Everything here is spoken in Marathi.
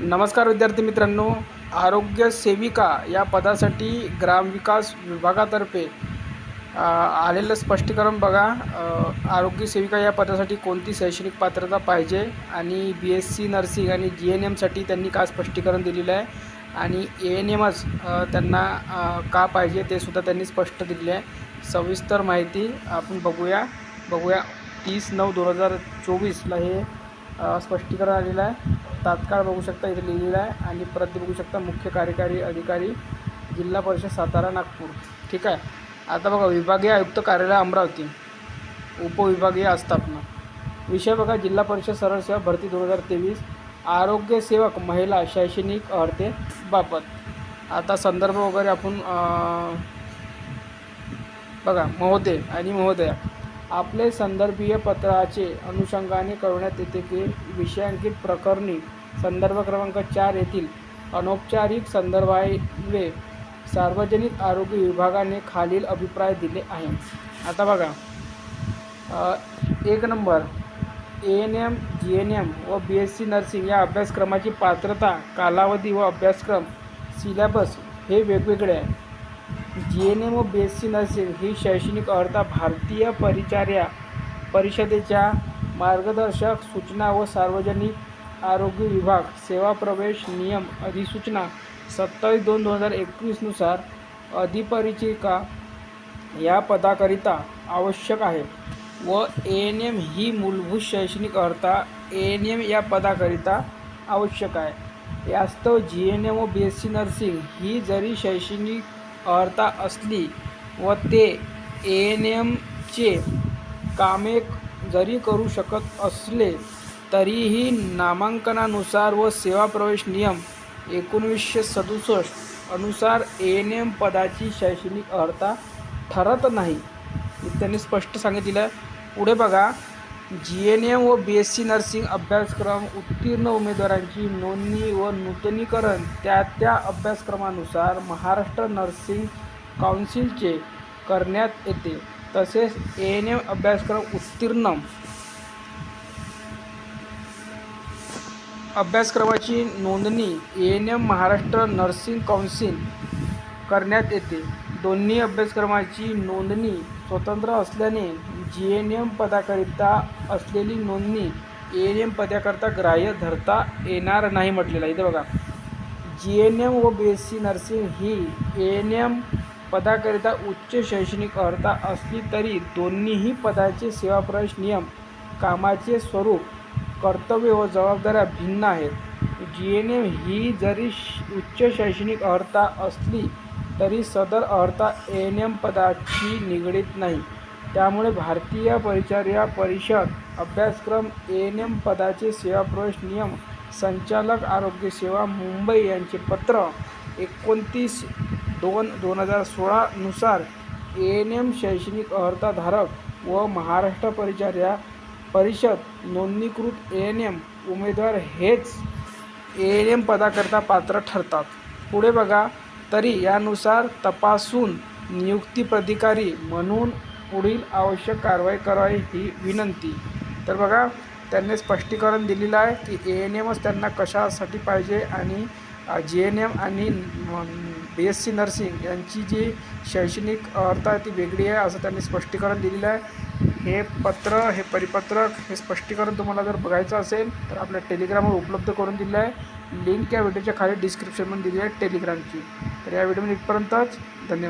नमस्कार विद्यार्थी मित्रांनो. आरोग्य सेविका या पदासाठी ग्रामविकास विभागातर्फे आलेलं स्पष्टीकरण बघा. आरोग्य सेविका या पदासाठी कोणती शैक्षणिक पात्रता पाहिजे आणि बी एस सी नर्सिंग आणि जी एन एमसाठी त्यांनी का स्पष्टीकरण दिलेलं आहे आणि ए एन एमच त्यांना का पाहिजे ते सुद्धा त्यांनी स्पष्ट दिलेले आहे. सविस्तर माहिती आपण बघूया. बघूया तीस नऊ दोन हजार चोवीसला हे स्पष्टीकरण आलेलं आहे. तात्काळ बघू शकता इथे लिहिलेलं आहे आणि परत बघू शकता मुख्य कार्यकारी अधिकारी जिल्हा परिषद सातारा नागपूर. ठीक आहे? आता बघा विभागीय आयुक्त कार्यालय अमरावती उपविभागीय आस्थापना. विषय बघा जिल्हा परिषद सरळ सेवा भरती दोन हजार तेवीस आरोग्य सेवक महिला शैक्षणिक अर्थे बाबत आता संदर्भ वगैरे आपण बघा महोदय आणि महोदया. आपले संदर्भीय पत्राचे अनुषंगाने कळवण्यात येते की विषयांकित प्रकरणी संदर्भ क्रमांक चार येथील अनौपचारिक संदर्भावे सार्वजनिक आरोग्य विभागाने खालील अभिप्राय दिले आहे आता बघा. एक number. A N M G N M व बी एस सी नर्सिंग या अभ्यासक्रमाची पात्रता कालावधी व अभ्यासक्रम सिलॅबस हे वेगवेगळे आहे. जी एन एम व बी एस सी नर्सिंग ही शैक्षणिक अर्हता भारतीय परिचार्या परिषदेच्या मार्गदर्शक सूचना व सार्वजनिक आरोग्य विभाग सेवा प्रवेश नियम अधिसूचना सत्तावीस दोन दोन हजार एकवीसनुसार अधिपरिचिका या पदाकरिता आवश्यक आहे व ए एन एम ही मूलभूत शैक्षणिक अर्हता ए एन एम या पदाकरिता आवश्यक आहे. यास्तव जी एन एम व बी एस सी नर्सिंग ही जरी शैक्षणिक अर्हता असली व ते एन एमचे कामे जरी करू शकत असले तरीही नामांकनानुसार व सेवा प्रवेश नियम एकोणवीसशे सदुसष्ट अनुसार एन एम पदाची शैक्षणिक अर्हता ठरत नाही. त्यांनी स्पष्ट सांगितलेलं आहे. पुढे बघा. जी एन एम व बी एस सी नर्सिंग अभ्यासक्रम उत्तीर्ण उमेदवारांची नोंदणी व नूतनीकरण त्या त्या अभ्यासक्रमानुसार महाराष्ट्र नर्सिंग काउन्सिलचे करण्यात येते. तसेच ए एन एम अभ्यासक्रम उत्तीर्ण अभ्यासक्रमाची नोंदणी A N M Maharashtra nursing council करण्यात येते. दोन्ही अभ्यासक्रमाची नोंदणी स्वतंत्र असल्याने जी एन एम पदाकरिता असलेली नोंदणी ए एन एम पदाकरिता ग्राह्य धरता येणार नाही म्हटलेलं आहे. इथं बघा. जी एन एम व बी एस सी नर्सिंग ही ए एन एम पदाकरिता उच्च शैक्षणिक अर्हता असली तरी दोन्हीही पदाचे सेवाप्रवेश नियम कामाचे स्वरूप कर्तव्य व जबाबदाऱ्या भिन्न आहेत. जी एन एम ही जरी उच्च शैक्षणिक अर्हता असली तरी सदर अर्हता ए एन एम पदाची निगडीत नाही. त्यामुळे भारतीय परिचर्या परिषद अभ्यासक्रम ए एन एम पदाचे सेवाप्रवेश नियम संचालक आरोग्य सेवा मुंबई यांचे पत्र एकोणतीस दोन दोन हजार सोळानुसार ए एन एम शैक्षणिक अर्हताधारक व महाराष्ट्र परिचर्या परिषद नोंदणीकृत ए एन एम उमेदवार हेच ए एन एम पदाकरता पात्र ठरतात. पुढे बघा. तरी यानुसार तपासून नियुक्ती प्राधिकारी म्हणून पुढील आवश्यक कारवाई करावी ही विनंती. तर बघा त्यांनी स्पष्टीकरण दिलेलं आहे की ए एन एमच त्यांना कशासाठी पाहिजे आणि जी एन एम आणि बी एस सी नर्सिंग यांची जी शैक्षणिक अर्थ आहे ती वेगळी आहे असं त्यांनी स्पष्टीकरण दिलेलं आहे. हे पत्र हे परिपत्रक हे स्पष्टीकरण तुम्हाला जर बघायचं असेल तर आपल्या टेलिग्रामवर उपलब्ध करून दिलं आहे. लिंक या व्हिडिओच्या खाली डिस्क्रिप्शनमध्ये दिली आहे टेलिग्रामची. तर या व्हिडिओमध्ये इथपर्यंतच धन्यवाद.